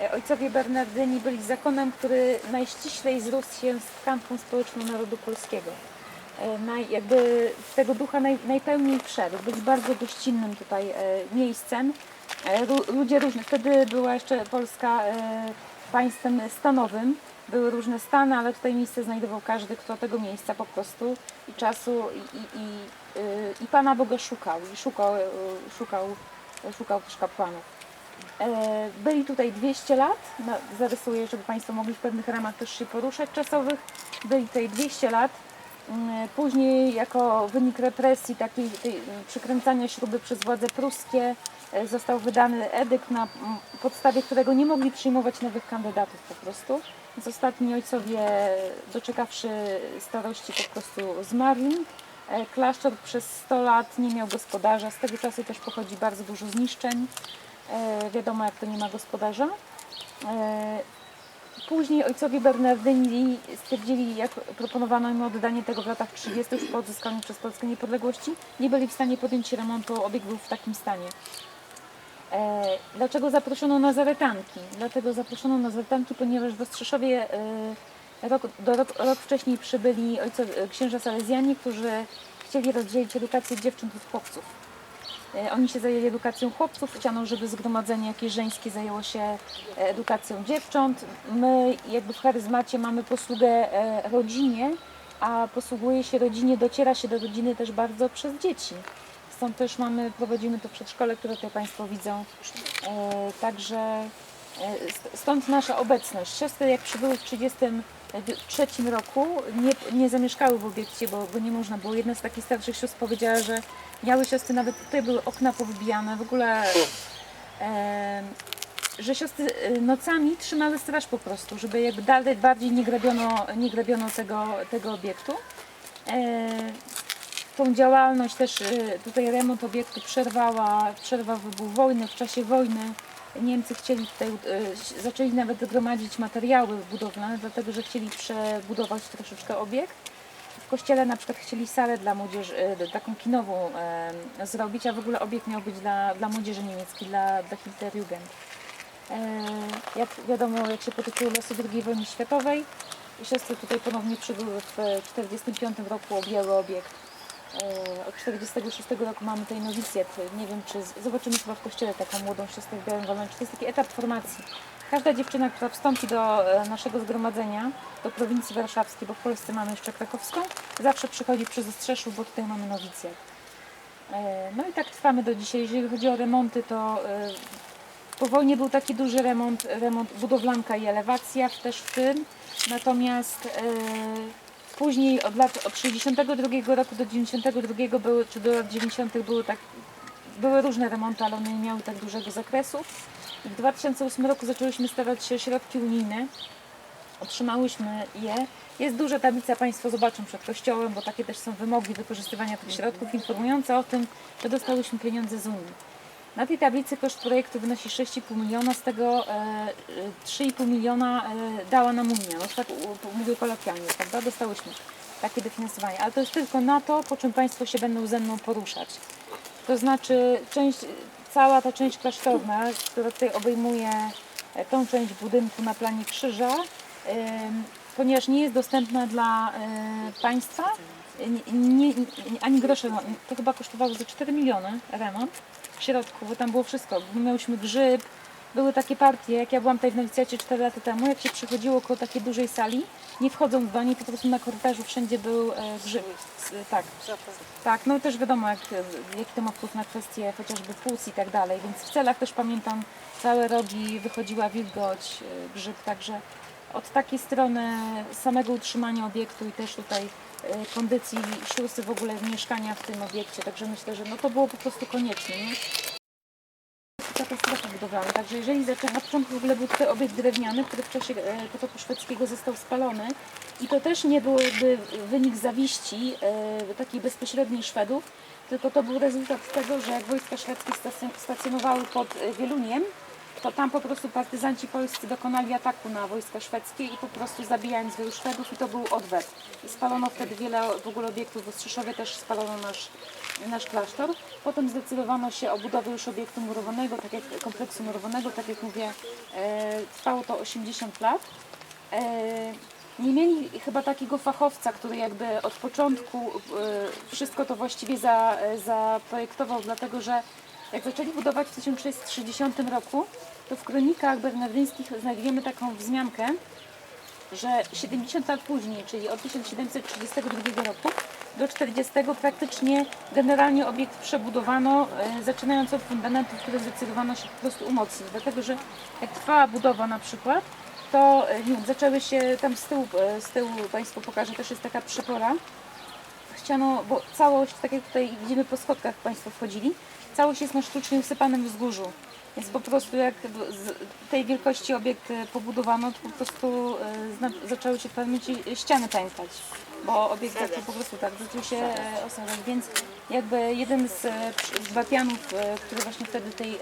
E, Ojcowie Bernardyni byli zakonem, który najściślej zrósł się z tkanką społeczną narodu polskiego. E, Naj, jakby tego ducha naj, najpełniej wszedł. Byli bardzo gościnnym tutaj e, miejscem. Ludzie różni. Wtedy była jeszcze Polska państwem stanowym. Były różne stany, ale tutaj miejsce znajdował każdy, kto tego miejsca po prostu i czasu i, i, i, i Pana Boga szukał. I szukał, szukał, szukał też kapłanów. E, Byli tutaj 200 lat, no, zarysuję, żeby Państwo mogli w pewnych ramach też się poruszać czasowych. Byli tutaj 200 lat. Mm, Później jako wynik represji, takiej mm, przykręcania śruby przez władze pruskie e, został wydany edykt, na mm, podstawie którego nie mogli przyjmować nowych kandydatów po prostu. Więc ostatni ojcowie, doczekawszy starości, po prostu zmarli. E, Klasztor przez 100 lat nie miał gospodarza. Z tego czasu też pochodzi bardzo dużo zniszczeń. E, wiadomo, jak to nie ma gospodarza. E, Później ojcowie Bernardyni stwierdzili, jak proponowano im oddanie tego w latach 30. już po odzyskaniu przez Polskę niepodległości, nie byli w stanie podjąć remontu, obiekt był w takim stanie. E, dlaczego zaproszono Nazaretanki? Dlatego zaproszono Nazaretanki, ponieważ w Ostrzeszowie rok, do rok, rok wcześniej przybyli ojcowie, księża salezjanie, którzy chcieli rozdzielić edukację dziewcząt od chłopców. E, Oni się zajęli edukacją chłopców, chciano, żeby zgromadzenie jakieś żeńskie zajęło się e, edukacją dziewcząt. My jakby w charyzmacie mamy posługę e, rodzinie, a posługuje się rodzinie, dociera się do rodziny też bardzo przez dzieci. Stąd też mamy, prowadzimy to przedszkole, które tutaj Państwo widzą. Także st- stąd nasza obecność. Siostry jak przybyły w 1933 roku nie, nie zamieszkały w obiekcie, bo, bo nie można było. Jedna z takich starszych sióstr powiedziała, że miały siostry, nawet tutaj były okna powybijane, w ogóle e, że siostry e, nocami trzymały straż po prostu, żeby jakby dalej bardziej nie grabiono, nie grabiono tego, tego obiektu. E, tą działalność też y, tutaj remont obiektu przerwała, przerwał wybuch wojny. W czasie wojny Niemcy chcieli tutaj, y, zaczęli nawet gromadzić materiały budowlane, dlatego że chcieli przebudować troszeczkę obiekt. W kościele na przykład chcieli salę dla młodzieży, y, taką kinową y, zrobić, a w ogóle obiekt miał być dla, dla młodzieży niemieckiej, dla, dla Hitlerjugend. E, Jak wiadomo, jak się potoczyły losy II wojny światowej, siostry tutaj ponownie przybyły w 1945 roku, objęły obiekt. E, Od 46 roku mamy tutaj nowicjat. Nie wiem, czy zobaczymy chyba w kościele taką młodą siostrę w białym walonie. To jest taki etap formacji. Każda dziewczyna, która wstąpi do e, naszego zgromadzenia, do prowincji warszawskiej, bo w Polsce mamy jeszcze krakowską, zawsze przychodzi przez Ostrzeszów, bo tutaj mamy nowicjat. E, No i tak trwamy do dzisiaj. Jeżeli chodzi o remonty, to po wojnie był taki duży remont, remont budowlanka i elewacja też w tym. Natomiast później od lat od 62 roku do 92 były, czy do lat 90 były tak były różne remonty, ale one nie miały tak dużego zakresu. W 2008 roku zaczęłyśmy stawiać się środki unijne. Otrzymałyśmy je. Jest duża tablica, Państwo zobaczą przed kościołem, bo takie też są wymogi wykorzystywania tych środków, informujące o tym, że dostałyśmy pieniądze z Unii. Na tej tablicy koszt projektu wynosi 6,5 miliona, z tego e, e, 3,5 miliona e, dała nam Unia. No, tak mówię kolokwialnie, prawda? Dostałyśmy takie dofinansowanie, ale to jest tylko na to, po czym Państwo się będą ze mną poruszać. To znaczy część, cała ta część klasztorna, która tutaj obejmuje e, tą część budynku na planie krzyża, ponieważ nie jest dostępna dla państwa, nie, nie, ani grosza, no, to chyba kosztowało za 4 miliony remont w środku, bo tam było wszystko. Miałyśmy grzyb, były takie partie, jak ja byłam tutaj w nowicjacie 4 lata temu, jak się przychodziło koło takiej dużej sali, nie wchodząc do niej, po prostu na korytarzu wszędzie był e, grzyb. S- Tak, tak, no i też wiadomo, jak, jaki to ma wpływ na kwestie chociażby płuc i tak dalej, więc w celach też pamiętam całe rogi, wychodziła wilgoć, y, grzyb, także od takiej strony samego utrzymania obiektu i też tutaj kondycji siłsy w ogóle mieszkania w tym obiekcie, także myślę, że no to było po prostu konieczne, nie? katastrofa budowlana. Także jeżeli zaczę... na początku w ogóle był tutaj obiekt drewniany, który w czasie e, potopu szwedzkiego został spalony i to też nie był jakby wynik zawiści e, takiej bezpośredniej Szwedów, tylko to był rezultat tego, że wojska szwedzkie stacjon- stacjonowały pod e, Wieluniem, to tam po prostu partyzanci polscy dokonali ataku na wojska szwedzkie i po prostu zabijając wielu Szwedów i to był odwet. Spalono wtedy wiele w ogóle obiektów w Ostrzyszowie, też spalono nasz, nasz klasztor. Potem zdecydowano się o budowie już obiektu murowanego, tak jak kompleksu murowanego, tak jak mówię, e, trwało to 80 lat. E, nie mieli chyba takiego fachowca, który jakby od początku e, wszystko to właściwie e, zaprojektował, dlatego że jak zaczęli budować w 1630 roku, to w kronikach bernardyńskich znajdujemy taką wzmiankę, że 70 lat później, czyli od 1732 roku do 40 praktycznie generalnie obiekt przebudowano, e, zaczynając od fundamentów, które zdecydowano się po prostu umocnić. Dlatego, że jak trwała budowa na przykład, to e, nie wiem, zaczęły się tam z tyłu, e, z tyłu Państwu pokażę, też jest taka przypora. Chciano, bo całość, tak jak tutaj widzimy po schodkach Państwo wchodzili, całość jest na sztucznie usypanym wzgórzu. Więc po prostu jak z tej wielkości obiekt e, pobudowano, to po prostu zna- zaczęły się momencie ściany pękać. Bo obiekt zaczął po prostu tak, zaczął się e, osadzać. Więc jakby jeden z, z który właśnie wtedy tej,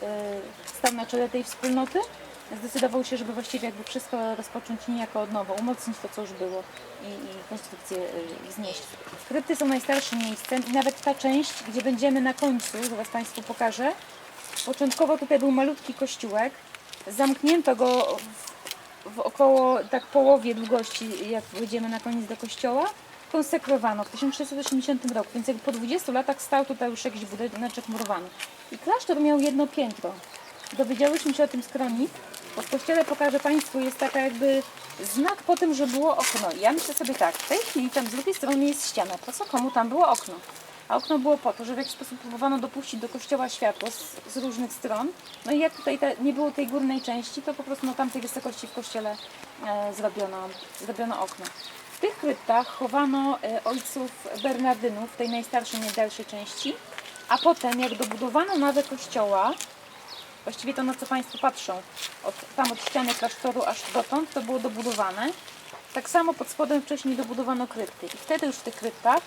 stał na czele tej wspólnoty, zdecydował się, żeby właściwie jakby wszystko rozpocząć niejako od nowa, umocnić to, co już było i, i konstrukcję y, znieść. Krypty są najstarszym miejscem i nawet ta część, gdzie będziemy na końcu, zaraz Państwu pokażę, początkowo tutaj był malutki kościółek, zamknięto go w, w około tak połowie długości, jak wejdziemy na koniec do kościoła, konsekrowano w 1680 roku, więc jakby po 20 latach stał tutaj już jakiś budyneczek murowany. I klasztor miał jedno piętro. Dowiedziałyśmy się o tym z kronik, bo w kościele pokażę Państwu jest taka jakby znak po tym, że było okno. I ja myślę sobie tak, w tej chwili tam z drugiej strony jest ściana, po co komu tam było okno? A okno było po to, że w jakiś sposób próbowano dopuścić do kościoła światło z, z różnych stron. No i jak tutaj te, nie było tej górnej części, to po prostu na tamtej wysokości w kościele e, zrobiono, zrobiono okno. W tych kryptach chowano e, ojców Bernardynów, tej najstarszej, najdalszej części, a potem jak dobudowano nowe kościoła, właściwie to na co Państwo patrzą, od, tam od ściany klasztoru aż dotąd, to było dobudowane. Tak samo pod spodem wcześniej dobudowano krypty. I wtedy już w tych kryptach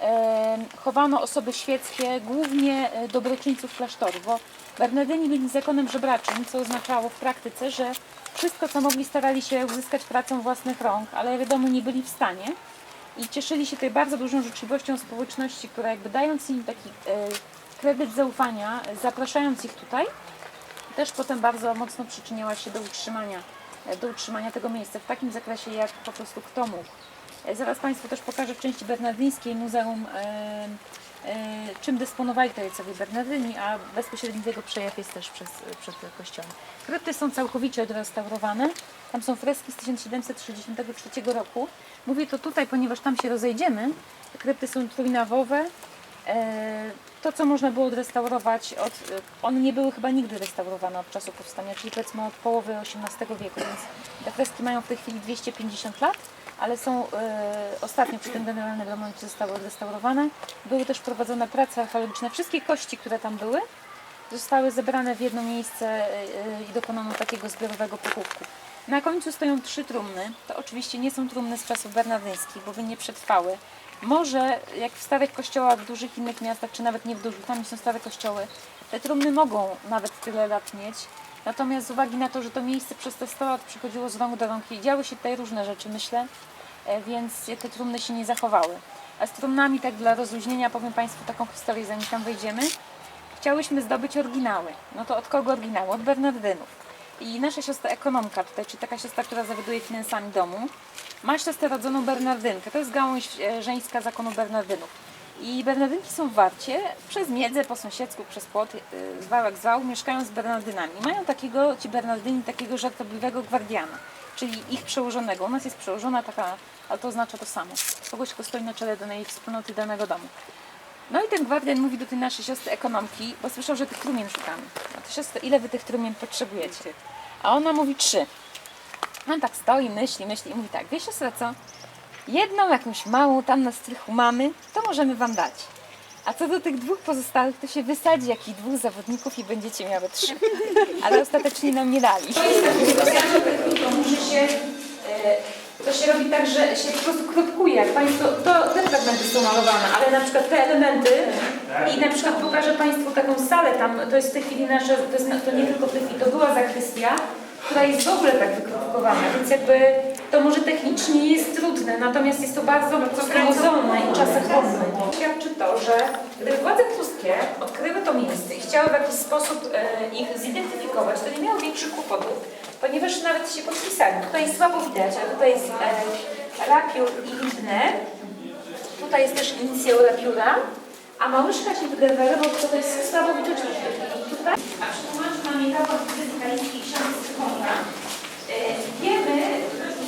e, chowano osoby świeckie, głównie e, dobroczyńców klasztoru, bo Bernardyni byli zakonem żebraczym, co oznaczało w praktyce, że wszystko co mogli starali się uzyskać pracą własnych rąk, ale wiadomo nie byli w stanie i cieszyli się tutaj bardzo dużą życzliwością społeczności, która jakby dając im taki e, kredyt zaufania, zapraszając ich tutaj, też potem bardzo mocno przyczyniała się do utrzymania, do utrzymania tego miejsca w takim zakresie, jak po prostu kto mógł. E, Zaraz Państwu też pokażę w części bernardyńskiej muzeum, e, e, czym dysponowali tutaj ojcowie Bernardyni, a bezpośredni jego przejaw jest też przez, przed kościołem. Krypty są całkowicie odrestaurowane. Tam są freski z 1763 roku. Mówię to tutaj, ponieważ tam się rozejdziemy. Krypty są trójnawowe. E, To, co można było odrestaurować, od, one nie były chyba nigdy restaurowane od czasu powstania, czyli powiedzmy od połowy XVIII wieku, więc te freski mają w tej chwili 250 lat, ale są e, ostatnio przy tym generalnym remoncie zostały odrestaurowane. Były też prowadzone prace archeologiczne. Wszystkie kości, które tam były, zostały zebrane w jedno miejsce e, e, i dokonano takiego zbiorowego pochówku. Na końcu stoją trzy trumny. To oczywiście nie są trumny z czasów bernardyńskich, bo by nie przetrwały. Może jak w starych kościołach w dużych innych miastach, czy nawet nie w dużych, tam są stare kościoły, te trumny mogą nawet tyle lat mieć. Natomiast z uwagi na to, że to miejsce przez te 100 lat przychodziło z rąk do rąk i działy się tutaj różne rzeczy, myślę, e, więc te trumny się nie zachowały. A z trumnami, tak dla rozluźnienia, powiem Państwu taką historię, zanim tam wejdziemy. Chciałyśmy zdobyć oryginały. No to od kogo oryginały? Od Bernardynów. I nasza siostra ekonomka tutaj, czyli taka siostra, która zawoduje finansami domu, ma siostrę rodzoną Bernardynkę. To jest gałąź e, żeńska zakonu Bernardynów. I Bernardynki są w Warcie, przez Miedzę, po sąsiedzku, przez płot, e, zwał mieszkają z Bernardynami. Mają takiego, ci Bernardyni, takiego żartobliwego gwardiana, czyli ich przełożonego. U nas jest przełożona taka, ale to oznacza to samo. Kogoś, kto stoi na czele danej wspólnoty, danego domu. No i ten gwardian mówi do tej naszej siostry ekonomki, bo słyszał, że tych trumien szukamy. A to siostro, ile wy tych trumien potrzebujecie? A ona mówi trzy. On tak stoi, myśli, myśli i mówi tak, wiesz siostra co? Jedną jakąś małą tam na strychu mamy, to możemy wam dać. A co do tych dwóch pozostałych, to się wysadzi jakichś dwóch zawodników i będziecie miały trzy. Ale ostatecznie nam nie dali. To jest tak, się, e, to się robi tak, że się po prostu kropkuje. Państwo, to te fragmenty są malowane, ale na przykład te elementy, I na przykład pokażę Państwu taką salę tam, to jest w tej chwili nasza, to, jest, to nie tylko w tej chwili, to była zakrystia, która jest w ogóle tak wykrytykowana, więc jakby to może technicznie nie jest trudne, natomiast jest to bardzo mozolne i czasochłonne. Świadczy to, że gdyby władze pruskie odkryły to miejsce i chciały w jakiś sposób e, ich zidentyfikować, to nie miało większych kłopotów, ponieważ nawet się podpisali. Tutaj słabo widać, ale tutaj jest e, rapiur i Lindner, Tutaj jest też inicjał rapiura, a małyszka się wygenerował, bo to jest słabo widoczne. Tutaj, a przetłumaczył nam je raport wizyty Sykonka. E, Wiemy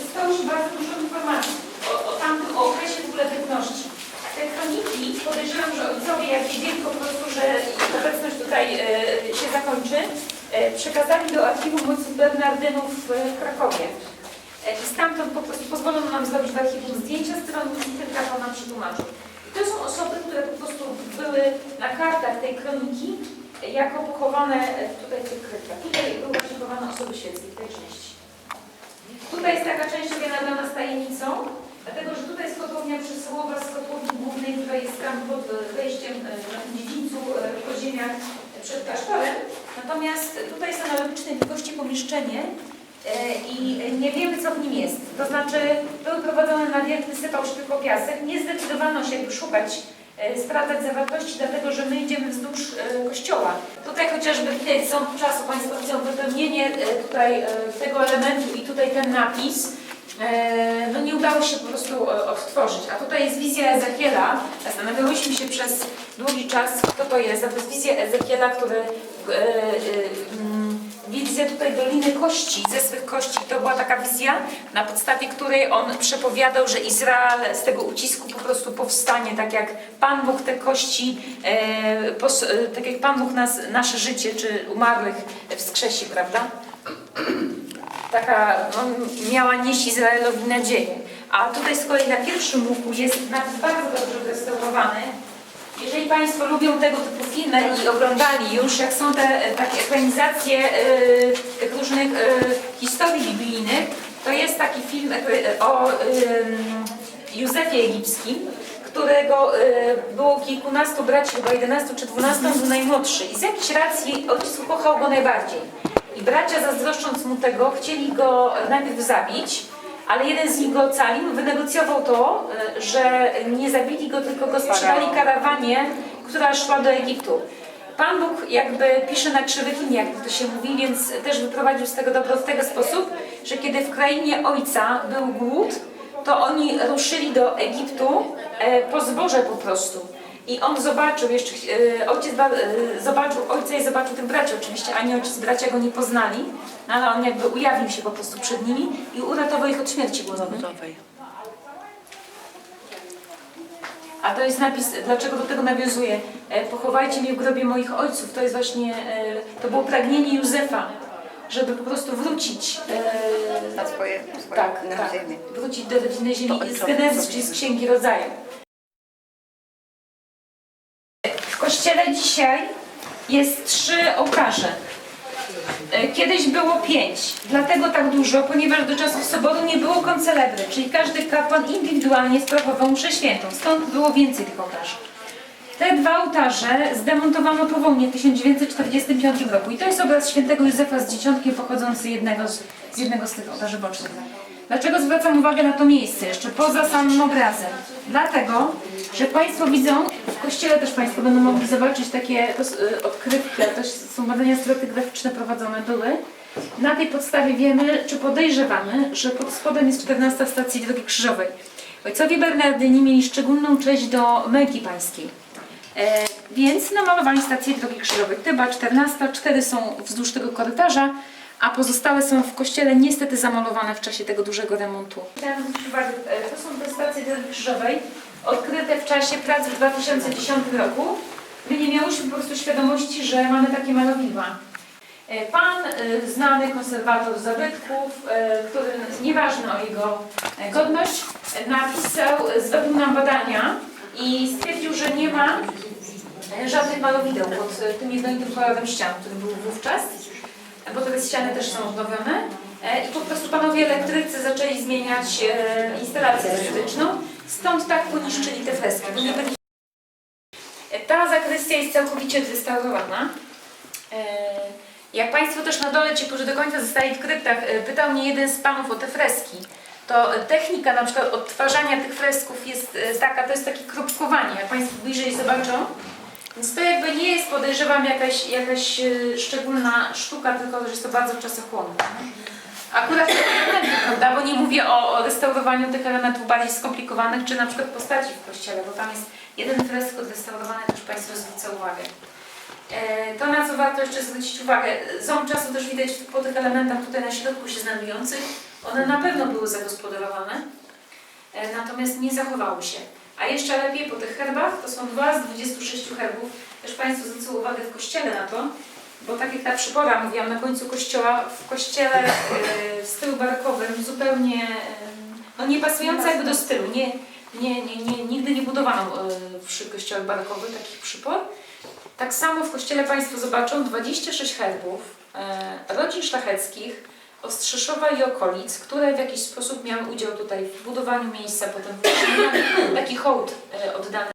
z to już bardzo dużo informacji o, o tamtym okresie w ogóle bytności. Te kroniki podejrzewam, że ojcowie jak wiedzieli po prostu, że ich obecność tutaj e, się zakończy, e, przekazali do archiwum ojców Bernardynów w Krakowie. I stamtąd po prostu pozwolono nam zrobić w archiwum zdjęcia strony i ten kapłan nam przetłumaczył. I to są osoby, które po prostu były na kartach tej kroniki jako pochowane e, tutaj w tych. Tutaj były właśnie pochowane osoby świeckie w tej części. Tutaj jest taka część objawiona z tajemnicą, dlatego że tutaj jest kotłownia przysłowa z kotłowni głównej, która jest tam pod e, wejściem e, na tym dziedzińcu e, podziemiach e, przed klasztorem. Natomiast tutaj jest analogicznej wielkości pomieszczenie e, i nie wiemy co w nim jest. To znaczy były prowadzone nawiary, wysypał się tylko piasek. Nie zdecydowano się szukać, e, sprawdzać zawartości, dlatego że my idziemy wzdłuż e, kościoła. Tutaj chociażby widać są czasu Państwo widzą wypełnienie e, tutaj e, tego elementu i tutaj ten napis. E, No nie udało się po prostu e, odtworzyć. A tutaj jest wizja Ezekiela. Zastanawiałyśmy się przez długi czas, kto to jest. A to jest wizja Ezekiela, który e, e, wizję tutaj Doliny Kości, ze swych kości. To była taka wizja, na podstawie której on przepowiadał, że Izrael z tego ucisku po prostu powstanie, tak jak Pan Bóg te kości, e, pos, e, tak jak Pan Bóg nas, nasze życie, czy umarłych wskrzesi, prawda? Taka no, miała nieść Izraelowi nadzieję. A tutaj z kolei na pierwszym łuku jest bardzo dobrze restaurowany. Jeżeli Państwo lubią tego typu filmy i oglądali już, jak są te e, takie ekranizacje e, tych różnych e, historii biblijnych, to jest taki film o e, Józefie Egipskim, którego e, było kilkunastu braci, chyba 11 czy 12, on był najmłodszy. I z jakiejś racji ojciec ukochał go najbardziej. I bracia zazdroszcząc mu tego, chcieli go najpierw zabić, ale jeden z nich go ocalił, wynegocjował to, e, że nie zabili go, tylko go sprzedali karawanie, która szła do Egiptu. Pan Bóg jakby pisze na krzywych jak to się mówi, więc też wyprowadził z tego dobro w ten sposób, że kiedy w krainie ojca był głód, to oni ruszyli do Egiptu e, po zboże po prostu. I on zobaczył, jeszcze e, ojciec ba- e, zobaczył ojca i zobaczył tych braci oczywiście, ani ojciec bracia go nie poznali, no ale on jakby ujawnił się po prostu przed nimi i uratował ich od śmierci głodowej. A to jest napis, dlaczego do tego nawiązuje? E, Pochowajcie mnie w grobie moich ojców. To jest właśnie, to było pragnienie Józefa, żeby po prostu wrócić na swoje, swoje tak, na tak. ziemię. Wrócić do rodziny ziemi z sobie czyli z Księgi Rodzaju. Kościele dzisiaj jest trzy ołtarze. E, Kiedyś było pięć, dlatego tak dużo, ponieważ do czasów soboru nie było koncelebry, czyli każdy kapłan indywidualnie sprawował mszę świętą, stąd było więcej tych ołtarzy. Te dwa ołtarze zdemontowano po wojnie w 1945 roku i to jest obraz świętego Józefa z dzieciątkiem pochodzący jednego z, z jednego z tych ołtarzy bocznych. Dlaczego zwracam uwagę na to miejsce jeszcze, poza samym obrazem? Dlatego, że Państwo widzą, w kościele też Państwo będą mogli zobaczyć takie y, odkrywki, to są badania stratigraficzne prowadzone były. Na tej podstawie wiemy, czy podejrzewamy, że pod spodem jest 14 stacji Drogi Krzyżowej. Ojcowie Bernardyni mieli szczególną cześć do męki pańskiej. E, więc namalowali stację Drogi Krzyżowej. Chyba 14, 4 są wzdłuż tego korytarza, a pozostałe są w kościele niestety zamalowane w czasie tego dużego remontu. E, to są te stacje Drogi Krzyżowej, odkryte w czasie prac w 2010 roku. My nie miałyśmy po prostu świadomości, że mamy takie malowiwa. E, Pan, e, znany konserwator zabytków, który, nieważne o jego godność, napisał, zrobił nam badania i stwierdził, że nie ma żadnych malowideł pod tym jednolitym kolorem ścian, który był wówczas, bo te ściany też są odnowione. E, I po prostu panowie elektrycy zaczęli zmieniać e, instalację elektryczną, stąd tak poniszczyli te freski, bo nie byli ta zakrystia jest całkowicie odrestaurowana. E, Jak Państwo też na dole, ci, którzy do końca zostali w kryptach, pytał mnie jeden z Panów o te freski, to technika na przykład odtwarzania tych fresków jest taka, to jest takie kropkowanie, jak Państwo bliżej zobaczą. Więc to jakby nie jest, podejrzewam, jakaś, jakaś e, szczególna sztuka, tylko że jest to bardzo czasochłonne. Akurat elementy, prawda, bo nie mówię o, o restaurowaniu tych elementów bardziej skomplikowanych, czy na przykład postaci w kościele, bo tam jest jeden fresk odrestaurowany, też Państwo zwrócą uwagę. E, To, na co warto jeszcze zwrócić uwagę, ząb czasu też widać po tych elementach tutaj na środku się znajdujących, one na pewno były zagospodarowane, e, natomiast nie zachowały się. A jeszcze lepiej po tych herbach, to są dwa z 26 herbów, też Państwo zwrócą uwagę w kościele na to, bo tak jak ta przypora mówiłam na końcu kościoła, w kościele e, w stylu barokowym zupełnie e, no nie pasująca jakby do stylu, nie, nie, nie, nie, nigdy nie budowano e, przy kościołach barokowych takich przypor. Tak samo w kościele Państwo zobaczą 26 herbów e, rodzin szlacheckich, Ostrzeszowa i okolic, które w jakiś sposób miały udział tutaj w budowaniu miejsca, potem taki hołd e, oddany.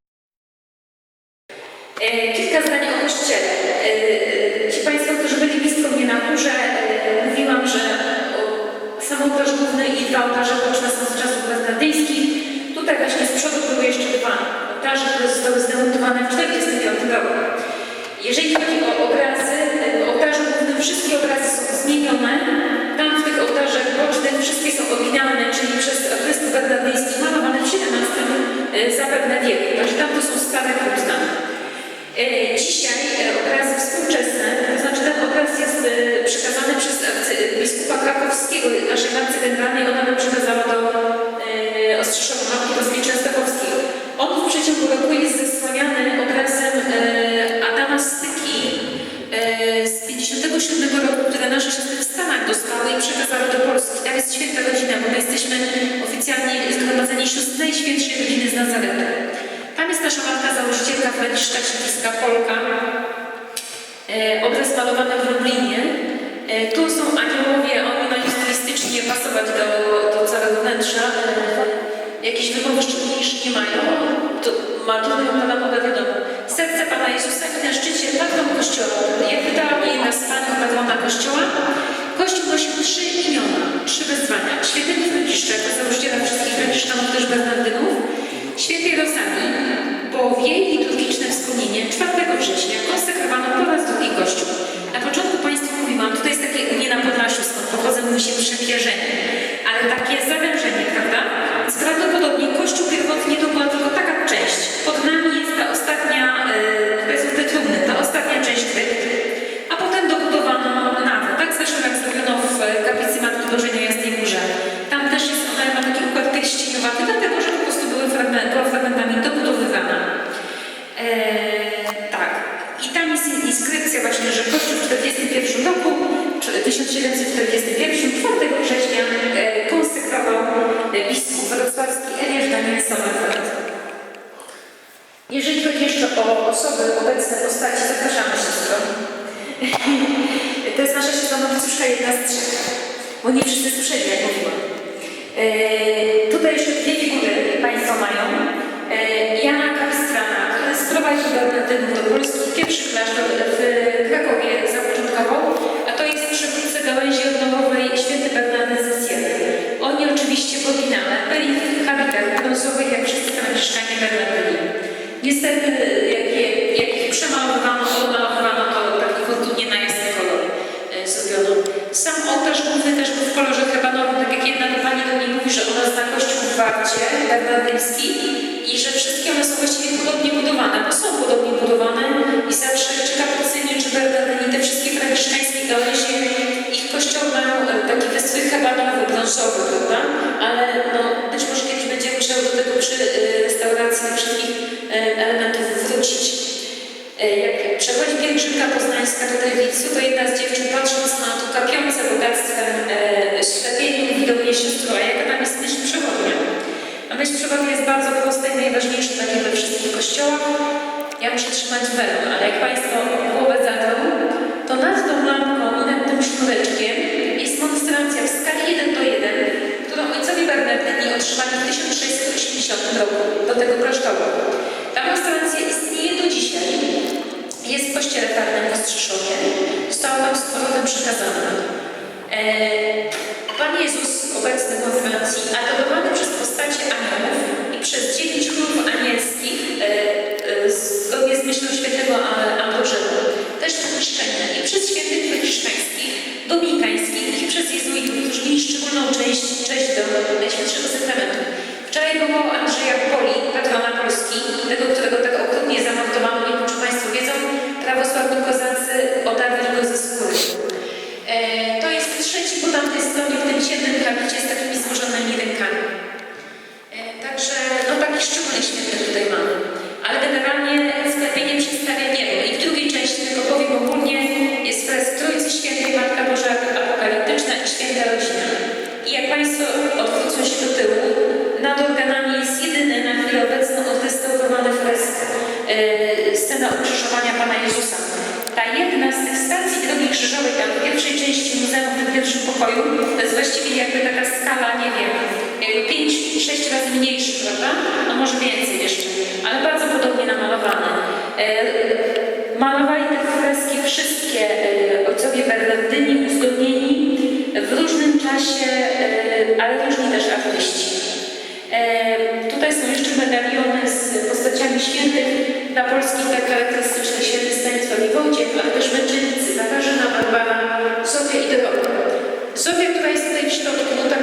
E, Kilka zdań o kościele. E, Ci Państwo, którzy byli blisko mnie na górze, mówiłam, że sam ołtarz główny i dwa ołtarze boczne są z czasów bernardyjskich. Tutaj właśnie z przodu były jeszcze dwa ołtarze, które zostały zdemontowane w 1945 roku. Jeżeli chodzi o obrazy, ołtarzu głównym wszystkie obrazy są zmienione. Bocznych wszystkie są oryginalne, czyli przez artystów bernardyjskich malowane w XVII e, zapewne wieku. Także tam to są stare płótna. E, Dzisiaj obrazy współczesne, to znaczy ten obraz jest e, przekazany przez biskupa krakowskiego naszej matce generalnej, ona nam przekazała do Ostrzeszowa Matki Boskiej Częstochowskiej. On w przeciągu roku jest zasłaniany obrazem Adama Styki z 57 roku, które nasze siostry do Polski. Tam jest święta rodzina, bo my jesteśmy oficjalnie zgromadzeni sióstr Najświętszej Rodziny z Nazaretu. Tam jest nasza matka założycielka Frediszka Siedliska Polka. E, obraz malowany w Lublinie. E, tu są aniołowie, oni mają stylistycznie pasować do, do całego wnętrza. E, jakieś wymowy szczególniejsze nie mają. To malują Pana Boga wiadomo. Serce Pana Jezusa i na szczycie patron Kościoła. Jak wydała mnie jedna z panów patrona Kościoła, Kościół nosił trzy imiona, trzy wezwania. Świętego Franciszka, założyciela wszystkich Franciszkanów, też Bernardynów, Świętej Rosani, bo w jej liturgiczne wspomnienie osoby, obecne postaci, zapraszamy siostro. To jest nasza siostra nowicjuszka, jedna z trzech, bo nie wszyscy słyszeli, jak mówiłam. E, tutaj jeszcze dwie figury Państwo mają. E, Jana Kapistrana, który sprowadził do Polski, pierwszy klasztor w Krakowie zapoczątkował, a to jest przywódca gałęzi odnowowej święty Bernardyn ze Sieny. Oni oczywiście w oryginale byli w habitach brązowych, jak wszyscy franciszkanie Bernardyni. Niestety, jak, przemalowano, odmalowano, to taki fortunnie na jasny kolor e, zrobiono. Sam ołtarz główny też był w kolorze hebanowym, tak jak jedna pani do mnie mówi, że ona zna kościół w Warcie, bernardyński i że wszystkie one są właściwie podobnie budowane, bo są podobnie budowane i zawsze czy kapucynie, czy bernardyni, te wszystkie franciszkańskie gałęzie, ich kościoły mają e, taki wystrój hebanowy, brązowy, prawda? To jedna z dziewczyn patrząc na to kapiące bogactwem e, ślepienie mówi do mnie siostro, a jaka tam jest myśl przewodnia? A myśl przewodnia jest bardzo prosta i najważniejsza tak jak we wszystkich kościołach. Ja muszę trzymać welon, ale jak Państwo głowę zatrą, to nad tą lampką i nad tym sznureczkiem jest monstracja w skali 1 do 1, którą ojcowie Bernardyni otrzymali w 1680 roku E, malowali te freski wszystkie e, ojcowie Bernardyni uzgodnieni w różnym czasie, e, ale różni też artyści. Tutaj są jeszcze medaliony z postaciami świętych na Polski, tak charakterystyczne święty Stanisław i Wojciech, ale też męczennicy Katarzyna, Barbara, Sofia i Dorota. Sofia, która jest tutaj w środku, no tak